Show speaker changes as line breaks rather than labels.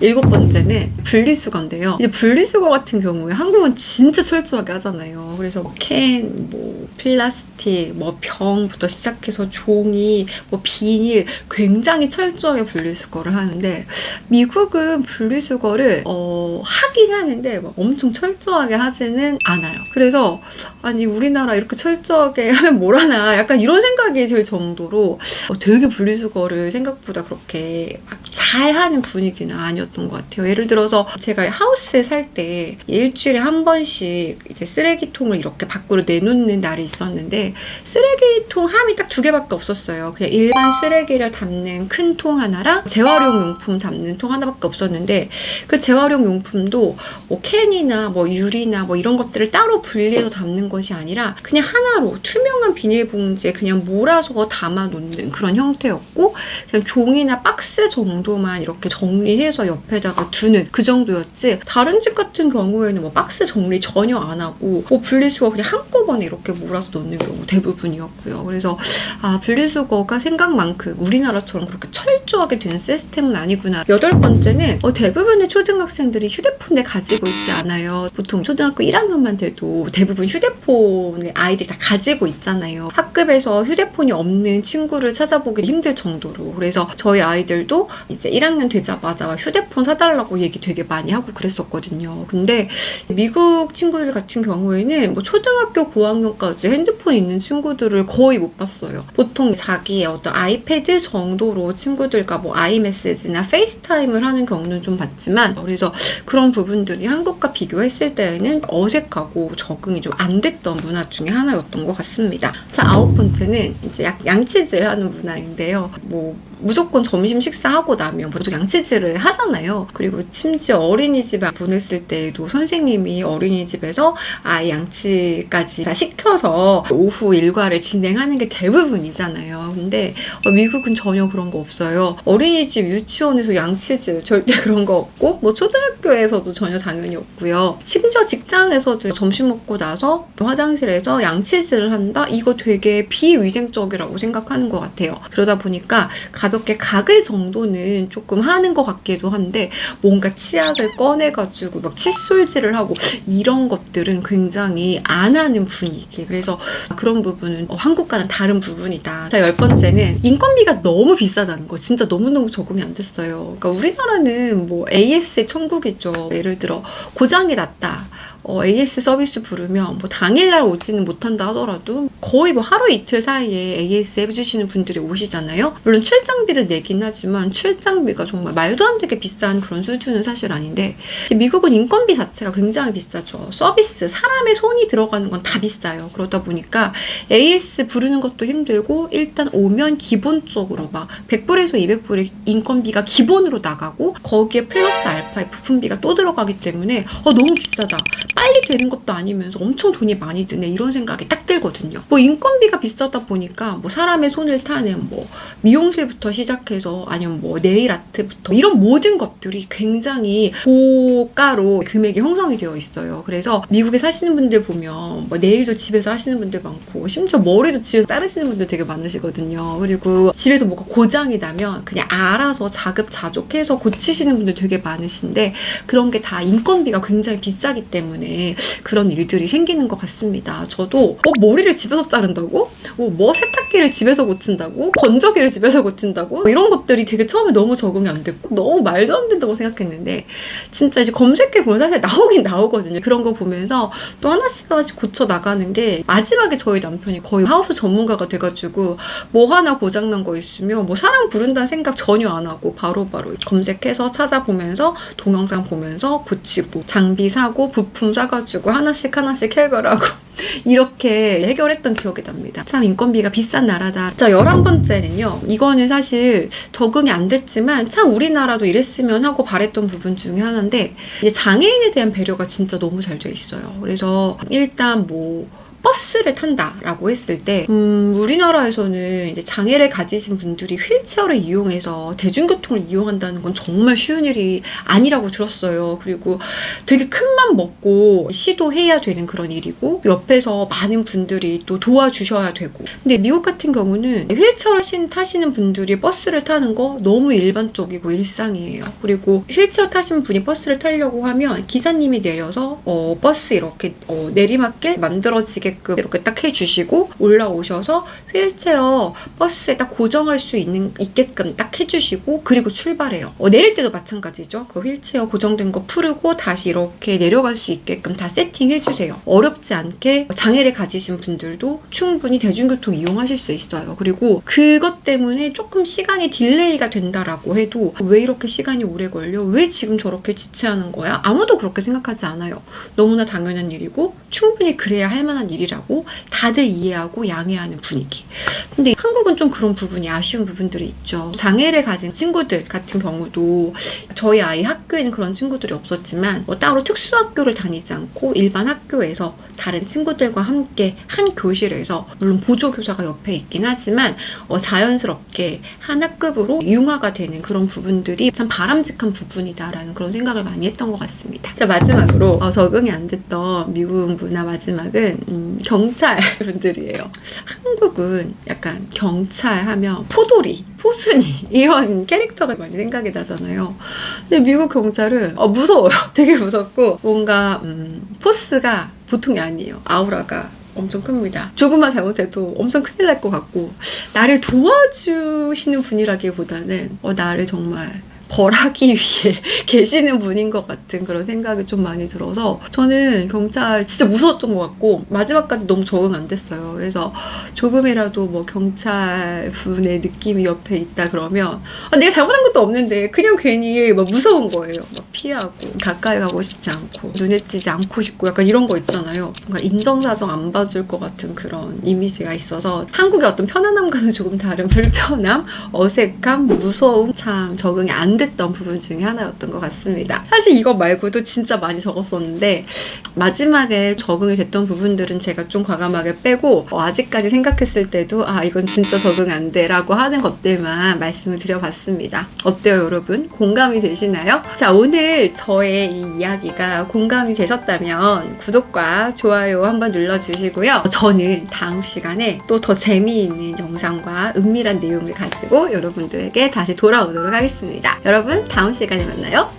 일곱 번째는 분리수거인데요. 이제 분리수거 같은 경우에 한국은 진짜 철저하게 하잖아요. 그래서 뭐 캔, 뭐 플라스틱, 뭐 병부터 시작해서 종이, 뭐 비닐 굉장히 철저하게 분리수거를 하는데 미국은 분리수거를 어, 하긴 하는데 막 엄청 철저하게 하지는 않아요. 그래서 아니 우리나라 이렇게 철저하게 하면 뭘 하나 약간 이런 생각이 들 정도로 어, 되게 분리수거를 생각보다 그렇게 막 잘하는 분위기는 아니었던 것 같아요. 예를 들어서 제가 하우스에 살 때 일주일에 한 번씩 이제 쓰레기통을 이렇게 밖으로 내놓는 날이 있었는데 쓰레기통 함이 딱 두 개밖에 없었어요. 그냥 일반 쓰레기를 담는 큰 통 하나랑 재활용 용품 담는 통 하나밖에 없었는데 그 재활용 용품도 뭐 캔이나 뭐 유리나 뭐 이런 것들을 따로 분리해서 담는 것이 아니라 그냥 하나로 투명한 비닐봉지에 그냥 몰아서 담아 놓는 그런 형태였고 그냥 종이나 박스 정도만 이렇게 정리해서 옆에다가 두는 그 정도였지 다른 집 같은 경우에는 뭐 박스 정리 전혀 안 하고 뭐 분리수거 그냥 한꺼번에 이렇게 몰아 서 넣는 경우 대부분이었고요. 그래서 아 분리수거가 생각만큼 우리나라처럼 그렇게 철저하게 되는 시스템은 아니구나. 여덟 번째는 어, 대부분의 초등학생들이 휴대폰을 가지고 있지 않아요. 보통 초등학교 1학년만 돼도 대부분 휴대폰을 아이들이 다 가지고 있잖아요. 학급에서 휴대폰이 없는 친구를 찾아보기 힘들 정도로. 그래서 저희 아이들도 이제 1학년 되자마자 휴대폰 사달라고 얘기 되게 많이 하고 그랬었거든요. 근데 미국 친구들 같은 경우에는 뭐 초등학교 고학년까지 핸드폰 있는 친구들을 거의 못 봤어요. 보통 자기의 어떤 아이패드 정도로 친구들과 뭐 아이메시지나 페이스타임을 하는 경우는 좀 봤지만 그래서 그런 부분들이 한국과 비교했을 때에는 어색하고 적응이 좀 안 됐던 문화 중에 하나였던 것 같습니다. 자, 아홉 번째는 이제 약, 양치질 하는 문화인데요. 뭐 무조건 점심 식사하고 나면 보통 양치질을 하잖아요. 그리고 심지어 어린이집에 보냈을 때에도 선생님이 어린이집에서 아이 양치까지 다 시켜서 오후 일과를 진행하는 게 대부분이잖아요. 근데 어, 미국은 전혀 그런 거 없어요. 어린이집, 유치원에서 양치질 절대 그런 거 없고 뭐 초등학교에서도 전혀 당연히 없고요. 심지어 직장에서도 점심 먹고 나서 화장실에서 양치질을 한다? 이거 되게 비위생적이라고 생각하는 것 같아요. 그러다 보니까 가 볍게 가글 정도는 조금 하는 것 같기도 한데 뭔가 치약을 꺼내가지고 막 칫솔질을 하고 이런 것들은 굉장히 안 하는 분위기. 그래서 그런 부분은 어, 한국과는 다른 부분이다. 자, 열 번째는 인건비가 너무 비싸다는 거. 진짜 너무너무 적응이 안 됐어요. 그러니까 우리나라는 뭐 AS의 천국이죠. 예를 들어 고장이 났다. 어, AS 서비스 부르면 뭐 당일날 오지는 못한다 하더라도 거의 뭐 하루 이틀 사이에 AS 해주시는 분들이 오시잖아요. 물론 출장비를 내긴 하지만 출장비가 정말 말도 안 되게 비싼 그런 수준은 사실 아닌데 미국은 인건비 자체가 굉장히 비싸죠. 서비스, 사람의 손이 들어가는 건 다 비싸요. 그러다 보니까 AS 부르는 것도 힘들고 일단 오면 기본적으로 막 100불에서 200불의 인건비가 기본으로 나가고 거기에 플러스 알파의 부품비가 또 들어가기 때문에 어, 너무 비싸다. 빨리 되는 것도 아니면서 엄청 돈이 많이 드네 이런 생각이 딱 들거든요. 뭐 인건비가 비싸다 보니까 뭐 사람의 손을 타는 뭐 미용실부터 시작해서 아니면 뭐 네일 아트부터 이런 모든 것들이 굉장히 고가로 금액이 형성이 되어 있어요. 그래서 미국에 사시는 분들 보면 뭐 네일도 집에서 하시는 분들 많고 심지어 머리도 집에서 자르시는 분들 되게 많으시거든요. 그리고 집에서 뭐가 고장이 나면 그냥 알아서 자급자족해서 고치시는 분들 되게 많으신데 그런 게 다 인건비가 굉장히 비싸기 때문에 그런 일들이 생기는 것 같습니다. 저도 어, 머리를 집에서 자른다고? 어, 뭐 세탁기를 집에서 고친다고? 건조기를 집에서 고친다고? 뭐 이런 것들이 되게 처음에 너무 적응이 안 됐고 너무 말도 안 된다고 생각했는데 진짜 이제 검색해 보면 사실 나오긴 나오거든요. 그런 거 보면서 또 하나씩 하나씩 고쳐 나가는 게 마지막에 저희 남편이 거의 하우스 전문가가 돼가지고 뭐 하나 고장난 거 있으면 뭐 사람 부른다는 생각 전혀 안 하고 바로바로 검색해서 찾아보면서 동영상 보면서 고치고 장비 사고 부품 사가지고 하나씩 하나씩 해결하고 이렇게 해결했던 기억이 납니다. 참 인건비가 비싼 나라다. 자, 열한 번째는요. 이거는 사실 적응이 안 됐지만 참 우리나라도 이랬으면 하고 바랬던 부분 중에 하나인데 장애인에 대한 배려가 진짜 너무 잘 돼 있어요. 그래서 일단 뭐 버스를 탄다라고 했을 때, 음, 우리나라에서는 이제 장애를 가지신 분들이 휠체어를 이용해서 대중교통을 이용한다는 건 정말 쉬운 일이 아니라고 들었어요. 그리고 되게 큰 맘 먹고 시도해야 되는 그런 일이고, 옆에서 많은 분들이 또 도와주셔야 되고. 근데 미국 같은 경우는 휠체어 신 타시는 분들이 버스를 타는 거 너무 일반적이고 일상이에요. 그리고 휠체어 타신 분이 버스를 타려고 하면 기사님이 내려서 어, 버스 이렇게 어, 내리막길 만들어지게 끔 이렇게 딱 해주시고 올라오셔서 휠체어 버스에 딱 고정할 수 있는 있게끔 딱 해주시고 그리고 출발해요. 어, 내릴 때도 마찬가지죠. 그 휠체어 고정된 거 풀고 다시 이렇게 내려갈 수 있게끔 다 세팅해주세요. 어렵지 않게 장애를 가지신 분들도 충분히 대중교통 이용하실 수 있어요. 그리고 그것 때문에 조금 시간이 딜레이가 된다라고 해도 왜 이렇게 시간이 오래 걸려? 왜 지금 저렇게 지체하는 거야? 아무도 그렇게 생각하지 않아요. 너무나 당연한 일이고 충분히 그래야 할 만한 일이 라고 다들 이해하고 양해하는 분위기. 근데 한국은 좀 그런 부분이 아쉬운 부분들이 있죠. 장애를 가진 친구들 같은 경우도 저희 아이 학교에는 그런 친구들이 없었지만 뭐 따로 특수학교를 다니지 않고 일반 학교에서 다른 친구들과 함께 한 교실에서 물론 보조 교사가 옆에 있긴 하지만 어, 자연스럽게 한 학급으로 융화가 되는 그런 부분들이 참 바람직한 부분이다라는 그런 생각을 많이 했던 것 같습니다. 자 마지막으로 어, 적응이 안 됐던 미국 문화 마지막은 음, 경찰 분들이에요. 한국은 약간 경찰 하면 포도리, 포순이 이런 캐릭터가 많이 생각이 나잖아요. 근데 미국 경찰은 어, 무서워요. 되게 무섭고 뭔가 음, 포스가 보통이 아니에요. 아우라가 엄청 큽니다. 조금만 잘못해도 엄청 큰일 날 것 같고 나를 도와주시는 분이라기보다는 어, 나를 정말 벌하기 위해 계시는 분인 것 같은 그런 생각이 좀 많이 들어서 저는 경찰 진짜 무서웠던 것 같고 마지막까지 너무 적응 안 됐어요. 그래서 조금이라도 뭐 경찰 분의 느낌이 옆에 있다 그러면 아, 내가 잘못한 것도 없는데 그냥 괜히 막 무서운 거예요. 막 피하고 가까이 가고 싶지 않고 눈에 띄지 않고 싶고 약간 이런 거 있잖아요. 뭔가 인정사정 안 봐줄 것 같은 그런 이미지가 있어서 한국의 어떤 편안함과는 조금 다른 불편함, 어색함, 무서움 참 적응이 안 됐던 부분 중에 하나였던 것 같습니다. 사실 이거 말고도 진짜 많이 적었었는데 마지막에 적응이 됐던 부분들은 제가 좀 과감하게 빼고 어, 아직까지 생각했을 때도 아 이건 진짜 적응 안 돼라고 하는 것들만 말씀을 드려봤습니다. 어때요 여러분? 공감이 되시나요? 자 오늘 저의 이 이야기가 공감이 되셨다면 구독과 좋아요 한번 눌러주시고요. 저는 다음 시간에 또 더 재미있는 영상과 은밀한 내용을 가지고 여러분들에게 다시 돌아오도록 하겠습니다. 여러분 다음 시간에 만나요.